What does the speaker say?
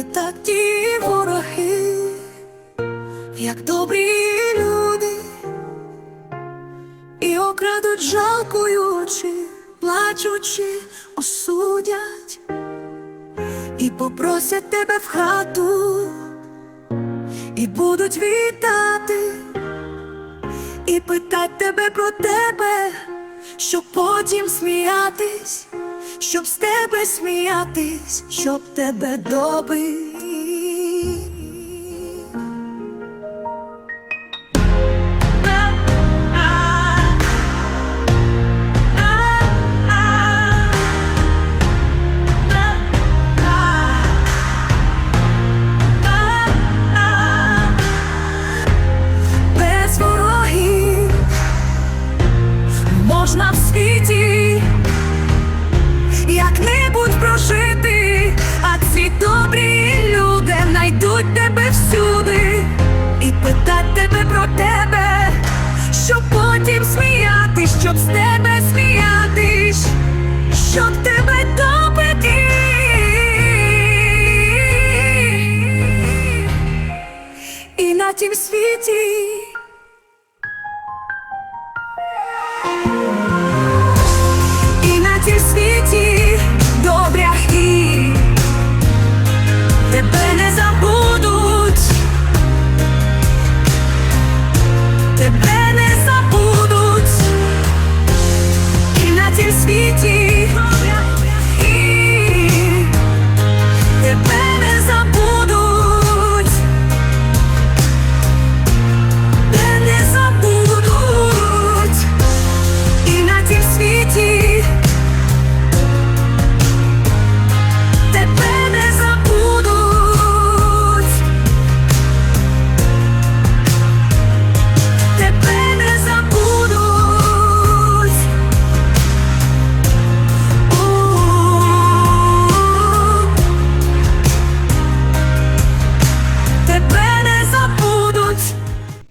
Є такі вороги, як добрі люди, і окрадуть жалкуючи, плачучи, осудять, і попросять тебе в хату, і будуть вітати, і питать тебе про тебе, щоб потім сміятись, щоб з тебе сміятись, щоб тебе добити. Можна в світі прожити, а ці добрі люди знайдуть тебе всюди і питать тебе про тебе, щоб потім сміяти, щоб з тебе сміятись, щоб тебе добити. І на тім світі.